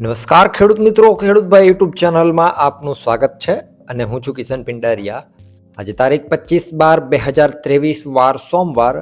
નમસ્કાર ખેડૂત મિત્રો ખેડૂતભાઈ યુટ્યુબ ચેનલમાં આપનું સ્વાગત છે અને હું છું કિશન પિંડારિયા. આજે તારીખ પચીસ બાર બે હજાર ત્રેવીસ, વાર સોમવાર.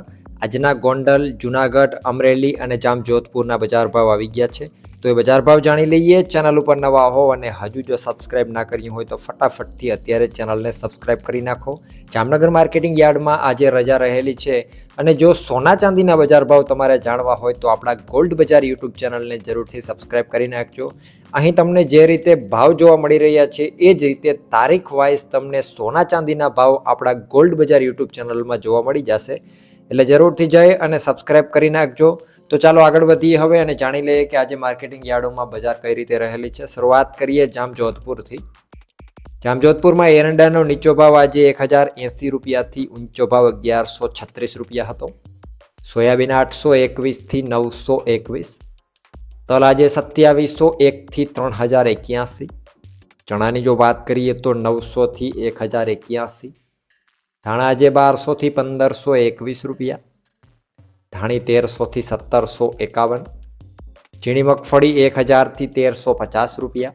આજના ગોંડલ, જુનાગઢ, અમરેલી અને જામજોધપુરના બજાર ભાવ આવી ગયા છે. તો એ બજાર ભાવ જાણી લઈએ. ચેનલ ઉપર નવા હો અને હજુ જો સબસ્ક્રાઇબ ના કર્યું હોય તો ફટાફટથી અત્યારે ચેનલને સબસ્ક્રાઇબ કરી નાખો. જામનગર માર્કેટિંગ યાર્ડમાં આજે રજા રહેલી છે. અને જો સોના ચાંદીના બજાર ભાવ તમારે જાણવા હોય તો આપણા ગોલ્ડ બજાર યુટ્યુબ ચેનલને જરૂરથી સબસ્ક્રાઇબ કરી નાખજો. અહીં તમને જે રીતે ભાવ જોવા મળી રહ્યા છે એ જ રીતે તારીખ વાઇઝ તમને સોના ચાંદીના ભાવ આપણા ગોલ્ડ બજાર યુટ્યુબ ચેનલમાં જોવા મળી જશે. એટલે જરૂરથી જઈ અને સબસ્ક્રાઇબ કરી નાખજો. તો ચાલો આગળ વધીએ હવે અને જાણી લઈએ કે આજે માર્કેટિંગ યાર્ડોમાં બજાર કઈ રીતે રહેલી છે. શરૂઆત કરીએ જામજોધપુરથી. જામજોધપુરમાં એરંડાનો નીચો ભાવ આજે એક હજાર એંસી રૂપિયાથી ઊંચો ભાવ અગિયારસો છત્રીસ રૂપિયા હતો. સોયાબીન આઠસો એકવીસથી નવસો એકવીસ. તલ આજે સત્યાવીસો એકથી ત્રણ હજાર એક્યાસી. ચણાની જો વાત કરીએ તો નવસોથી એક હજાર એક્યાસી. ધાણા આજે બારસોથી પંદરસો એકવીસ રૂપિયા. ધાણી તેરસોથી સત્તરસો એકાવન, ઝીણી મગફળી એક હજારથી તેરસો પચાસ રૂપિયા,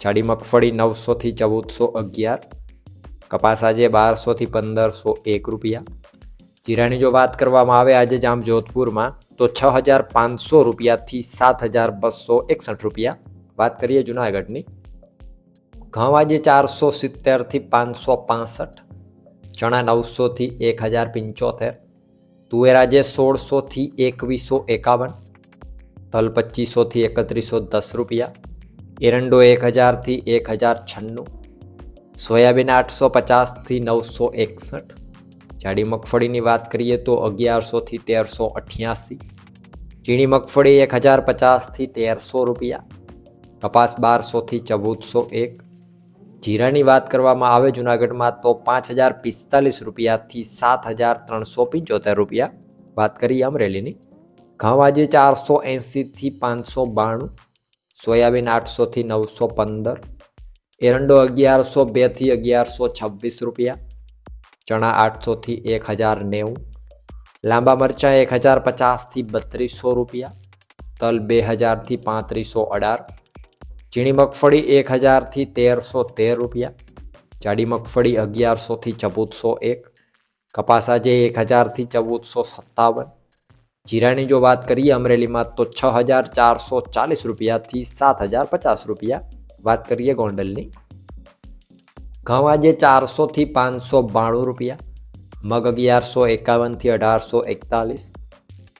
જાડી મગફળી નવસોથી ચૌદસો અગિયાર, કપાસ આજે બારસોથી પંદરસો એક રૂપિયા. જીરાની જો વાત કરવામાં આવે આજે જામ જોધપુરમાં, તો છ હજાર પાંચસો રૂપિયાથી સાત હજાર બસો એકસઠ રૂપિયા. વાત કરીએ જુનાગઢની. ઘઉં આજે ચારસો સિત્તેરથી પાંચસો પાસઠ, ચણા નવસોથી એક હજાર પંચોતેર તુવેર આજે સોળસોથી એકવીસો એકાવન, તલ પચીસોથી એકત્રીસો દસ રૂપિયા, એરંડો એક હજારથી એક હજાર છન્નું, સોયાબીન આઠસો પચાસથી નવસો એકસઠ, જાડી મગફળીની વાત કરીએ તો અગિયારસોથી તેરસો અઠ્યાસી ચીણી મગફળી એક હજાર પચાસથી તેરસો રૂપિયા, કપાસ બારસોથી ચૌદસો એક જીરાની વાત કરવામાં આવે જુનાગઢમાં, તો પાંચ હજાર પિસ્તાલીસ રૂપિયાથી સાત હજાર ત્રણસો પંચોતેર રૂપિયા. વાત કરીએ અમરેલીની. ઘઉં આજે ચારસો એંસીથી પાંચસો બાણું, સોયાબીન આઠસોથી નવસો પંદર, એરંડો અગિયારસો બેથી અગિયારસો છવ્વીસ રૂપિયા, ચણા આઠસોથી એક હજાર નેવું, લાંબા મરચાં એક હજાર પચાસથી બત્રીસો રૂપિયા, તલ બે હજારથી પાંત્રીસો અઢાર ઝીણી મગફળી એક હજારથી તેરસો તેર રૂપિયા. જાડી મગફળી અગિયારસોથી ચૌદસો એક. કપાસ આજે એક હજારથી ચૌદસો સત્તાવન. જીરાની જો વાત કરીએ, અમરેલીમાં તો છ હજાર ચારસો ચાલીસ રૂપિયાથી સાત હજાર પચાસ રૂપિયા. વાત કરીએ ગોંડલની. ઘઉં આજે ચારસોથી પાંચસો બાણું રૂપિયા. મગ અગિયારસો એકાવનથી અઢારસો એકતાલીસ.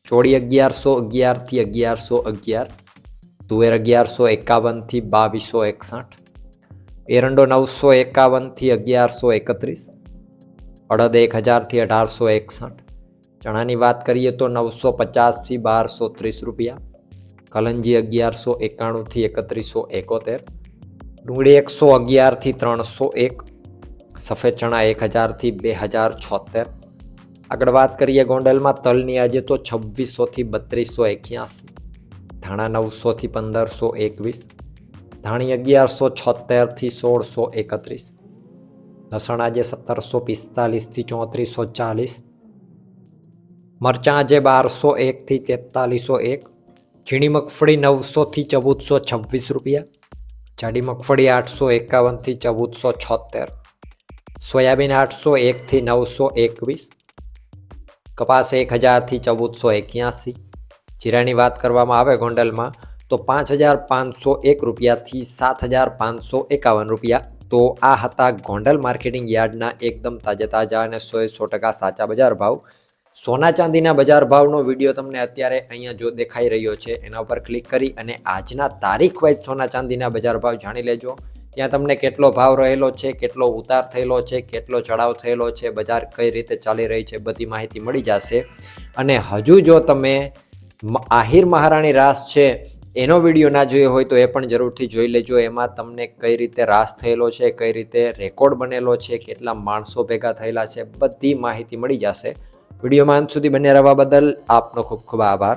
ચોળી અગિયારસો અગિયારથી અગિયારસો અગિયાર. તુવેર અગિયારસો એકાવનથી બાવીસો એકસઠ. એરંડો નવસો એકાવનથી અગિયારસો એકત્રીસ. અડદ એક હજારથી અઢારસો એકસઠ. ચણાની વાત કરીએ તો નવસો પચાસથી બારસો ત્રીસ રૂપિયા. કલંજી અગિયારસો એકાણુંથી એકત્રીસો એકોતેર. ડુંગળી એકસો અગિયારથી ત્રણસો એક. સફેદ ચણા એક હજારથી બે હજાર છોતેર. આગળ વાત કરીએ ગોંડલમાં, તલની આજે તો છવ્વીસોથી બત્રીસો એક્યાસી. ધાણા નવસોથી પંદરસો એકવીસ, ધાણી અગિયારસો છોતેરથી સોળસો એકત્રીસ, લસણ આજે સત્તરસો પિસ્તાલીસથી ચોત્રીસો ચાલીસ, મરચાં આજે બારસો એકથી તેતાલીસો એક, ઝીણી મગફળી નવસોથી ચૌદસો છવ્વીસ રૂપિયા, જાડી મગફળી આઠસો એકાવનથી ચૌદસો છોતેર, સોયાબીન આઠસો એકથી નવસો એકવીસ, કપાસ એક હજારથી ચૌદસો એક્યાસી જીરાની વાત કરવામાં આવે ગોંડલમાં, તો પાંચ હજાર પાંચસો એક રૂપિયાથી સાત હજાર પાંચસો એકાવન રૂપિયા. તો આ હતા ગોંડલ માર્કેટિંગ યાર્ડના એકદમ તાજા તાજા અને સોએ સો ટકા સાચા બજાર ભાવ. સોના ચાંદીના બજાર ભાવનો વીડિયો તમને અત્યારે અહીંયા જો દેખાઈ રહ્યો છે, એના ઉપર ક્લિક કરી અને આજના તારીખ વાઇઝ સોના ચાંદીના બજાર ભાવ જાણી લેજો. ત્યાં તમને કેટલો ભાવ રહેલો છે, કેટલો ઉતાર થયેલો છે, કેટલો ચડાવ થયેલો છે, બજાર કઈ રીતે ચાલી રહી છે, બધી માહિતી મળી જશે. અને હજુ જો તમે આહિર મહારાણી રાસ છે, એનો વીડિયો ના જોયો હોય તો એ પણ જરૂરથી જોઈ લેજો. એમાં તમને કઈ રીતે રાસ થયેલો છે, કઈ રીતે રેકોર્ડ બનેલો છે, કેટલા માણસો ભેગા થયેલા છે, બધી માહિતી મળી જશે. વિડીયોમાં અંત સુધી બન્યા રહેવા બદલ આપનો ખૂબ ખૂબ આભાર.